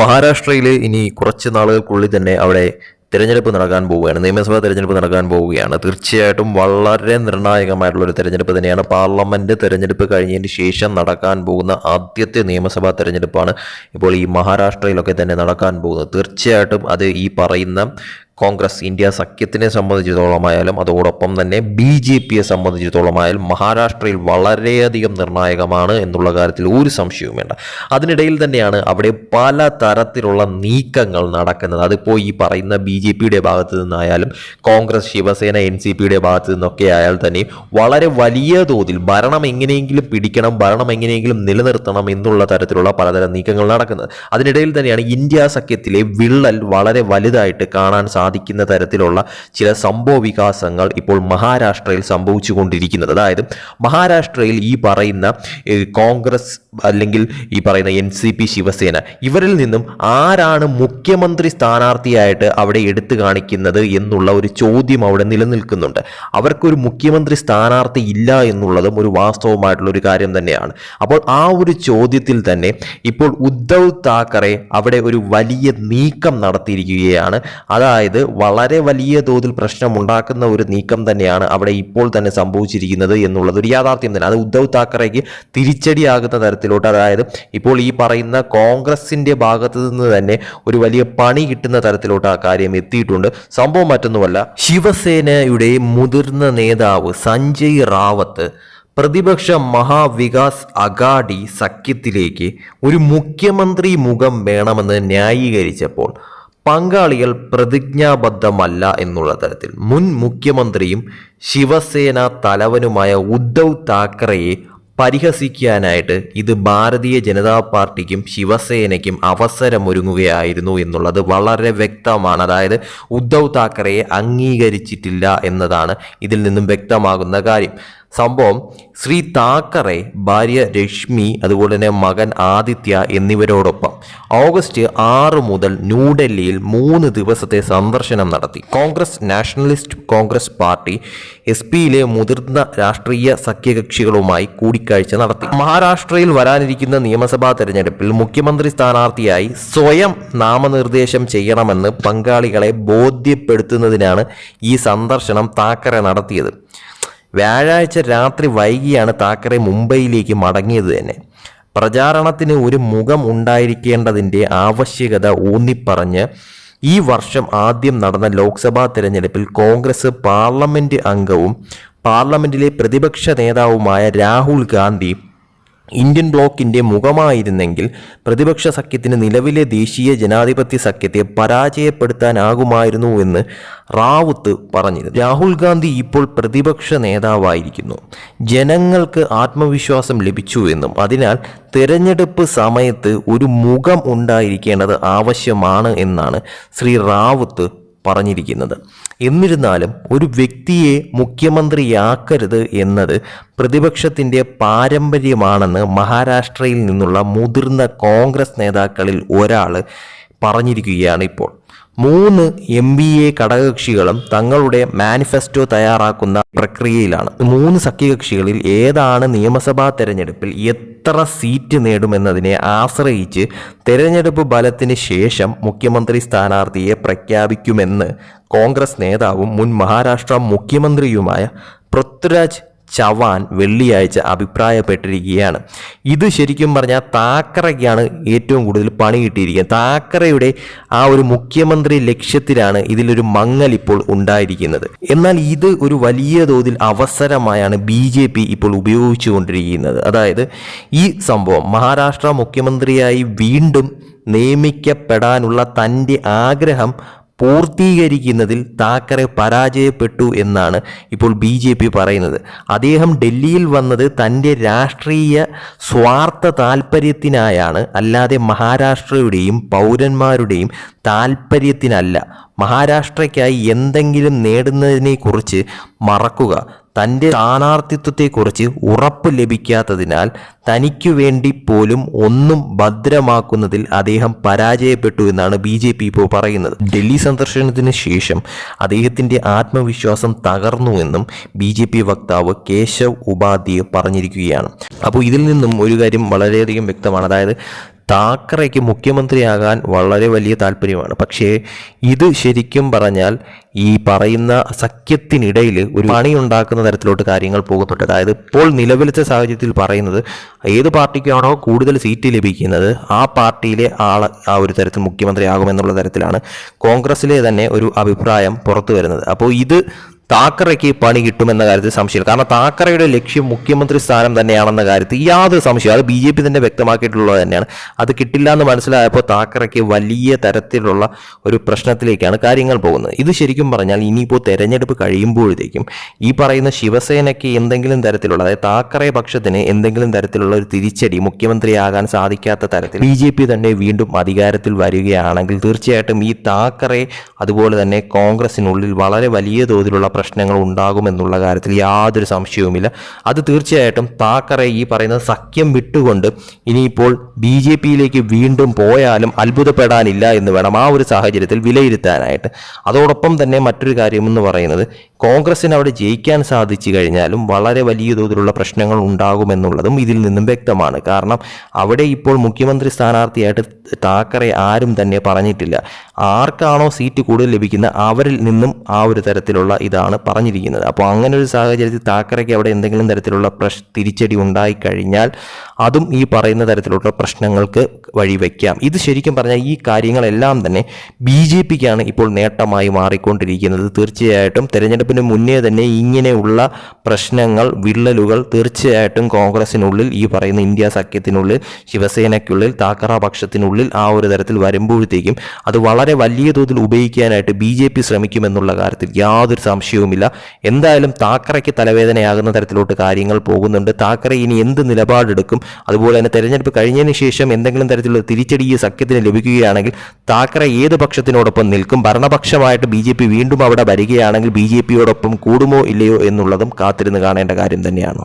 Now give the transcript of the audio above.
മഹാരാഷ്ട്രയിൽ ഇനി കുറച്ച് നാളുകൾക്കുള്ളിൽ തന്നെ അവിടെ തിരഞ്ഞെടുപ്പ് നടക്കാൻ പോവുകയാണ്. നിയമസഭാ തിരഞ്ഞെടുപ്പ് നടക്കാൻ പോവുകയാണ്. തീർച്ചയായിട്ടും വളരെ നിർണായകമായിട്ടുള്ള ഒരു തിരഞ്ഞെടുപ്പ് തന്നെയാണ്. പാർലമെന്റ് തിരഞ്ഞെടുപ്പ് കഴിഞ്ഞതിന് ശേഷം നടക്കാൻ പോകുന്ന ആദ്യത്തെ നിയമസഭാ തിരഞ്ഞെടുപ്പാണ് ഇപ്പോൾ ഈ മഹാരാഷ്ട്രയിലൊക്കെ തന്നെ നടക്കാൻ പോകുന്നത്. തീർച്ചയായിട്ടും അത് ഈ പറയുന്ന കോൺഗ്രസ് ഇന്ത്യ സഖ്യത്തിനെ സംബന്ധിച്ചിടത്തോളമായാലും അതോടൊപ്പം തന്നെ ബി ജെ പിയെ സംബന്ധിച്ചിടത്തോളമായാലും മഹാരാഷ്ട്രയിൽ വളരെയധികം നിർണായകമാണ് എന്നുള്ള കാര്യത്തിൽ ഒരു സംശയവും വേണ്ട. അതിനിടയിൽ തന്നെയാണ് അവിടെ പല തരത്തിലുള്ള നീക്കങ്ങൾ നടക്കുന്നത്. അതിപ്പോൾ ഈ പറയുന്ന ബി ജെ പിയുടെ ഭാഗത്ത് നിന്നായാലും കോൺഗ്രസ് ശിവസേന എൻ സി പിയുടെ ഭാഗത്ത് നിന്നൊക്കെ ആയാൽ തന്നെയും വളരെ വലിയ തോതിൽ ഭരണം എങ്ങനെയെങ്കിലും പിടിക്കണം ഭരണം എങ്ങനെയെങ്കിലും നിലനിർത്തണം എന്നുള്ള തരത്തിലുള്ള പലതരം നീക്കങ്ങൾ നടക്കുന്നത്. അതിനിടയിൽ തന്നെയാണ് ഇന്ത്യ സഖ്യത്തിലെ വിള്ളൽ വളരെ വലുതായിട്ട് കാണാൻ സാധിക്കുന്ന തരത്തിലുള്ള ചില സംഭവ വികാസങ്ങൾ ഇപ്പോൾ മഹാരാഷ്ട്രയിൽ സംഭവിച്ചുകൊണ്ടിരിക്കുന്നത്. അതായത് മഹാരാഷ്ട്രയിൽ ഈ പറയുന്ന കോൺഗ്രസ് അല്ലെങ്കിൽ ഈ പറയുന്ന എൻ സി പി ശിവസേന ഇവരിൽ നിന്നും ആരാണ് മുഖ്യമന്ത്രി സ്ഥാനാർത്ഥിയായിട്ട് അവിടെ എടുത്തു കാണിക്കുന്നത് എന്നുള്ള ഒരു ചോദ്യം അവിടെ നിലനിൽക്കുന്നുണ്ട്. അവർക്കൊരു മുഖ്യമന്ത്രി സ്ഥാനാർത്ഥി ഇല്ല എന്നുള്ളതും ഒരു വാസ്തവമായിട്ടുള്ള ഒരു കാര്യം തന്നെയാണ്. അപ്പോൾ ആ ഒരു ചോദ്യത്തിൽ തന്നെ ഇപ്പോൾ ഉദ്ധവ് താക്കറെ അവിടെ ഒരു വലിയ നീക്കം നടത്തിയിരിക്കുകയാണ്. അതായത് വളരെ വലിയ തോതിൽ പ്രശ്നമുണ്ടാക്കുന്ന ഒരു നീക്കം തന്നെയാണ് അവിടെ ഇപ്പോൾ തന്നെ സംഭവിച്ചിരിക്കുന്നത് എന്നുള്ളത് ഒരു യാഥാർത്ഥ്യം തന്നെ. അത് ഉദ്ധവ് താക്കറേക്ക് തിരിച്ചടിയാകുന്ന തരത്തിലോട്ട് അതായത് ഇപ്പോൾ ഈ പറയുന്ന കോൺഗ്രസിന്റെ ഭാഗത്ത് നിന്ന് തന്നെ ഒരു വലിയ പണി കിട്ടുന്ന തരത്തിലോട്ട് ആ കാര്യം എത്തിയിട്ടുണ്ട്. സംഭവം മറ്റൊന്നുമല്ല ശിവസേനയുടെ മുതിർന്ന നേതാവ് സഞ്ജയ് റാവത്ത് പ്രതിപക്ഷ മഹാവികാസ് അഗാഡി സഖ്യത്തിലേക്ക് ഒരു മുഖ്യമന്ത്രി മുഖം വേണമെന്ന് ന്യായീകരിച്ചപ്പോൾ പങ്കാളികൾ പ്രതിജ്ഞാബദ്ധമല്ല എന്നുള്ള തരത്തിൽ മുൻ മുഖ്യമന്ത്രിയും ശിവസേന തലവനുമായ ഉദ്ധവ് താക്കറെയെ പരിഹസിക്കാനായിട്ട് ഇത് ഭാരതീയ ജനതാ പാർട്ടിക്കും ശിവസേനയ്ക്കും അവസരമൊരുങ്ങുകയായിരുന്നു എന്നുള്ളത് വളരെ വ്യക്തമാണ്. അതായത് ഉദ്ധവ് താക്കറെയെ അംഗീകരിച്ചിട്ടില്ല എന്നതാണ് ഇതിൽ നിന്നും വ്യക്തമാകുന്ന കാര്യം. സംഭവം ശ്രീ താക്കറെ ഭാര്യ രശ്മി അതുപോലെ തന്നെ മകൻ ആദിത്യ എന്നിവരോടൊപ്പം ഓഗസ്റ്റ് ആറ് മുതൽ ന്യൂഡൽഹിയിൽ മൂന്ന് ദിവസത്തെ സന്ദർശനം നടത്തി. Congress nationalist Congress party S പിയിലെ മുതിർന്ന രാഷ്ട്രീയ സഖ്യകക്ഷികളുമായി കൂടിക്കാഴ്ച നടത്തി. മഹാരാഷ്ട്രയിൽ വരാനിരിക്കുന്ന നിയമസഭാ തെരഞ്ഞെടുപ്പിൽ മുഖ്യമന്ത്രി സ്ഥാനാർത്ഥിയായി സ്വയം നാമനിർദ്ദേശം ചെയ്യണമെന്ന് പങ്കാളികളെ ബോധ്യപ്പെടുത്തുന്നതിനാണ് ഈ സന്ദർശനം താക്കറെ നടത്തിയത്. വ്യാഴാഴ്ച രാത്രി വൈകിയാണ് താക്കറെ മുംബൈയിലേക്ക് മടങ്ങിയത് തന്നെ. പ്രചാരണത്തിന് ഒരു മുഖം ഉണ്ടായിരിക്കേണ്ടതിന്റെ ആവശ്യകത ഊന്നിപ്പറഞ്ഞ് ഈ വർഷം ആദ്യം നടന്ന ലോക്സഭാ തിരഞ്ഞെടുപ്പിൽ കോൺഗ്രസ് പാർലമെന്റ് അംഗവും പാർലമെന്റിലെ പ്രതിപക്ഷ നേതാവുമായ രാഹുൽ ഗാന്ധി ഇന്ത്യൻ ബ്ലോക്കിന്റെ മുഖമായിരുന്നെങ്കിൽ പ്രതിപക്ഷ സഖ്യത്തിന് നിലവിലെ ദേശീയ ജനാധിപത്യ സഖ്യത്തെ പരാജയപ്പെടുത്താനാകുമായിരുന്നു എന്ന് റാവുത്ത് പറഞ്ഞിരുന്നു. രാഹുൽ ഗാന്ധി ഇപ്പോൾ പ്രതിപക്ഷ നേതാവായിരിക്കുന്നു. ജനങ്ങൾക്ക് ആത്മവിശ്വാസം ലഭിച്ചു എന്നും അതിനാൽ തിരഞ്ഞെടുപ്പ് സമയത്ത് ഒരു മുഖം ഉണ്ടായിരിക്കേണ്ടത് ആവശ്യമാണ് എന്നാണ് ശ്രീ റാവുത്ത് പറഞ്ഞിരിക്കുന്നത്. എന്നിരുന്നാലും ഒരു വ്യക്തിയെ മുഖ്യമന്ത്രിയാക്കരുത് എന്നത് പ്രതിപക്ഷത്തിന്റെ പാരമ്പര്യമാണെന്ന് മഹാരാഷ്ട്രയിൽ നിന്നുള്ള മുതിർന്ന കോൺഗ്രസ് നേതാക്കളിൽ ഒരാൾ പറഞ്ഞിരിക്കുകയാണ് ഇപ്പോൾ. മൂന്ന് എം ബി എ ഘടകകക്ഷികളും തങ്ങളുടെ മാനിഫെസ്റ്റോ തയ്യാറാക്കുന്ന പ്രക്രിയയിലാണ്. മൂന്ന് സഖ്യകക്ഷികളിൽ ഏതാണ് നിയമസഭാ തെരഞ്ഞെടുപ്പിൽ എത്ര സീറ്റ് നേടുമെന്നതിനെ ആശ്രയിച്ച് തെരഞ്ഞെടുപ്പ് ഫലത്തിന് ശേഷം മുഖ്യമന്ത്രി സ്ഥാനാർത്ഥിയെ പ്രഖ്യാപിക്കുമെന്ന് കോൺഗ്രസ് നേതാവും മുൻ മഹാരാഷ്ട്ര മുഖ്യമന്ത്രിയുമായ പൃഥ്വിരാജ് ചവാൻ വെള്ളിയാഴ്ച അഭിപ്രായപ്പെട്ടിരിക്കുകയാണ്. ഇത് ശരിക്കും പറഞ്ഞാൽ താക്കറയ്ക്കാണ് ഏറ്റവും കൂടുതൽ പണി കിട്ടിയിരിക്കുന്നത്. താക്കറയുടെ ആ ഒരു മുഖ്യമന്ത്രി ലക്ഷ്യത്തിലാണ് ഇതിലൊരു മങ്ങൽ ഇപ്പോൾ ഉണ്ടായിരിക്കുന്നത്. എന്നാൽ ഇത് ഒരു വലിയ തോതിൽ അവസരമായാണ് ബി ജെ പി ഇപ്പോൾ ഉപയോഗിച്ചുകൊണ്ടിരിക്കുന്നത്. അതായത് ഈ സംഭവം മഹാരാഷ്ട്ര മുഖ്യമന്ത്രിയായി വീണ്ടും നിയമിക്കപ്പെടാനുള്ള തന്റെ ആഗ്രഹം പൂർത്തീകരിക്കുന്നതിൽ താക്കറെ പരാജയപ്പെട്ടു എന്നാണ് ഇപ്പോൾ ബി ജെ പി പറയുന്നത്. അദ്ദേഹം ഡൽഹിയിൽ വന്നത് തന്റെ രാഷ്ട്രീയ സ്വാർത്ഥ താല്പര്യത്തിനായാണ് അല്ലാതെ മഹാരാഷ്ട്രയുടെയും പൗരന്മാരുടെയും താല്പര്യത്തിനല്ല മഹാരാഷ്ട്രയ്ക്കായി എന്തെങ്കിലും നേടുന്നതിനെക്കുറിച്ച് മറക്കുക. തന്റെ സ്ഥാനാർത്ഥിത്വത്തെക്കുറിച്ച് ഉറപ്പ് ലഭിക്കാത്തതിനാൽ തനിക്കു വേണ്ടി പോലും ഒന്നും ഭദ്രമാക്കുന്നതിൽ അദ്ദേഹം പരാജയപ്പെട്ടു എന്നാണ് ബി ജെ പി ഇപ്പോൾ പറയുന്നത്. ഡൽഹി സന്ദർശനത്തിന് ശേഷം അദ്ദേഹത്തിന്റെ ആത്മവിശ്വാസം തകർന്നുവെന്നും ബി ജെ പി വക്താവ് കേശവ് ഉപാധ്യ പറഞ്ഞിരിക്കുകയാണ്. അപ്പോൾ ഇതിൽ നിന്നും ഒരു കാര്യം വളരെയധികം വ്യക്തമാണ്. അതായത് താക്കറയ്ക്ക് മുഖ്യമന്ത്രിയാകാൻ വളരെ വലിയ താല്പര്യമാണ്. പക്ഷേ ഇത് ശരിക്കും പറഞ്ഞാൽ ഈ പറയുന്ന സഖ്യത്തിനിടയിൽ ഒരു പണിയുണ്ടാക്കുന്ന തരത്തിലോട്ട് കാര്യങ്ങൾ പോകുന്നുണ്ട്. അതായത് ഇപ്പോൾ നിലവിലത്തെ സാഹചര്യത്തിൽ പറയുന്നത് ഏത് പാർട്ടിക്കാണോ കൂടുതൽ സീറ്റ് ലഭിക്കുന്നത് ആ പാർട്ടിയിലെ ആൾ ആ ഒരു തരത്തിൽ മുഖ്യമന്ത്രിയാകുമെന്നുള്ള തരത്തിലാണ് കോൺഗ്രസിലെ തന്നെ ഒരു അഭിപ്രായം പുറത്തു വരുന്നത്. അപ്പോൾ ഇത് താക്കറയ്ക്ക് പണി കിട്ടുമെന്ന കാര്യത്തിൽ സംശയമില്ല. കാരണം താക്കറയുടെ ലക്ഷ്യം മുഖ്യമന്ത്രി സ്ഥാനം തന്നെയാണെന്ന കാര്യത്തിൽ യാതൊരു സംശയം അത് ബി ജെ പി തന്നെ വ്യക്തമാക്കിയിട്ടുള്ളത് തന്നെയാണ്. അത് കിട്ടില്ല എന്ന് മനസ്സിലായപ്പോൾ താക്കറയ്ക്ക് വലിയ തരത്തിലുള്ള ഒരു പ്രശ്നത്തിലേക്കാണ് കാര്യങ്ങൾ പോകുന്നത്. ഇത് ശരിക്കും പറഞ്ഞാൽ ഇനിയിപ്പോൾ തെരഞ്ഞെടുപ്പ് കഴിയുമ്പോഴത്തേക്കും ഈ പറയുന്ന ശിവസേനയ്ക്ക് എന്തെങ്കിലും തരത്തിലുള്ള അതായത് താക്കറെ പക്ഷത്തിന് എന്തെങ്കിലും തരത്തിലുള്ള ഒരു തിരിച്ചടി മുഖ്യമന്ത്രിയാകാൻ സാധിക്കാത്ത തരത്തിൽ ബി ജെ പി തന്നെ വീണ്ടും അധികാരത്തിൽ വരികയാണെങ്കിൽ തീർച്ചയായിട്ടും ഈ താക്കറെ അതുപോലെ തന്നെ കോൺഗ്രസിനുള്ളിൽ വളരെ വലിയ തോതിലുള്ള പ്രശ്നങ്ങൾ ഉണ്ടാകുമെന്നുള്ള കാര്യത്തിൽ യാതൊരു സംശയവുമില്ല. അത് തീർച്ചയായിട്ടും താക്കറെ ഈ പറയുന്ന സഖ്യം വിട്ടുകൊണ്ട് ഇനിയിപ്പോൾ ബി ജെ പിയിലേക്ക് വീണ്ടും പോയാലും അത്ഭുതപ്പെടാനില്ല എന്ന് വേണം ആ ഒരു സാഹചര്യത്തിൽ വിലയിരുത്താനായിട്ട്. അതോടൊപ്പം തന്നെ മറ്റൊരു കാര്യമെന്ന് പറയുന്നത് കോൺഗ്രസിന് അവിടെ ജയിക്കാൻ സാധിച്ചു കഴിഞ്ഞാലും വളരെ വലിയ തോതിലുള്ള പ്രശ്നങ്ങൾ ഉണ്ടാകുമെന്നുള്ളതും ഇതിൽ നിന്നും വ്യക്തമാണ്. കാരണം അവിടെ ഇപ്പോൾ മുഖ്യമന്ത്രി സ്ഥാനാർത്ഥിയായിട്ട് താക്കറെ ആരും തന്നെ പറഞ്ഞിട്ടില്ല. ആർക്കാണോ സീറ്റ് കൂടുതൽ ലഭിക്കുന്ന അവരിൽ നിന്നും ആ ഒരു തരത്തിലുള്ള ഇതാണ് പറഞ്ഞിരിക്കുന്നത്. അപ്പോൾ അങ്ങനെ ഒരു സാഹചര്യത്തിൽ താക്കറയ്ക്ക് അവിടെ എന്തെങ്കിലും തരത്തിലുള്ള പ്രശ് തിരിച്ചടി ഉണ്ടായിക്കഴിഞ്ഞാൽ അതും ഈ പറയുന്ന തരത്തിലുള്ള പ്രശ്നങ്ങൾക്ക് വഴിവെക്കാം ഇത് ശരിക്കും പറഞ്ഞാൽ ഈ കാര്യങ്ങളെല്ലാം തന്നെ ബി ജെ പിക്കാണ് ഇപ്പോൾ നേട്ടമായി മാറിക്കൊണ്ടിരിക്കുന്നത്. തീർച്ചയായിട്ടും തെരഞ്ഞെടുപ്പിന് മുന്നേ തന്നെ ഇങ്ങനെയുള്ള പ്രശ്നങ്ങൾ വിള്ളലുകൾ തീർച്ചയായിട്ടും കോൺഗ്രസിനുള്ളിൽ ഈ പറയുന്ന ഇന്ത്യ സഖ്യത്തിനുള്ളിൽ ശിവസേനയ്ക്കുള്ളിൽ താക്കറ പക്ഷത്തിനുള്ളിൽ ആ ഒരു തരത്തിൽ വരുമ്പോഴത്തേക്കും അത് വളരെ വലിയ തോതിൽ ഉപയോഗിക്കാനായിട്ട് ബി ജെ പി ശ്രമിക്കുമെന്നുള്ള കാര്യത്തിൽ യാതൊരു സംശയവുമില്ല. എന്തായാലും താക്കറയ്ക്ക് തലവേദനയാകുന്ന തരത്തിലോട്ട് കാര്യങ്ങൾ പോകുന്നുണ്ട്. താക്കറ ഇനി എന്ത് നിലപാടെടുക്കും? അതുപോലെ തന്നെ തെരഞ്ഞെടുപ്പ് കഴിഞ്ഞതിന് ശേഷം എന്തെങ്കിലും തരത്തിലുള്ള തിരിച്ചടി ഈ സഖ്യത്തിന് ലഭിക്കുകയാണെങ്കിൽ താക്കറ ഏത് പക്ഷത്തിനോടൊപ്പം നിൽക്കും? ഭരണപക്ഷമായിട്ട് ബി വീണ്ടും അവിടെ വരികയാണെങ്കിൽ ബി പിയോടൊപ്പം കൂടുമോ ഇല്ലയോ എന്നുള്ളതും കാത്തിരുന്ന് കാണേണ്ട കാര്യം തന്നെയാണ്.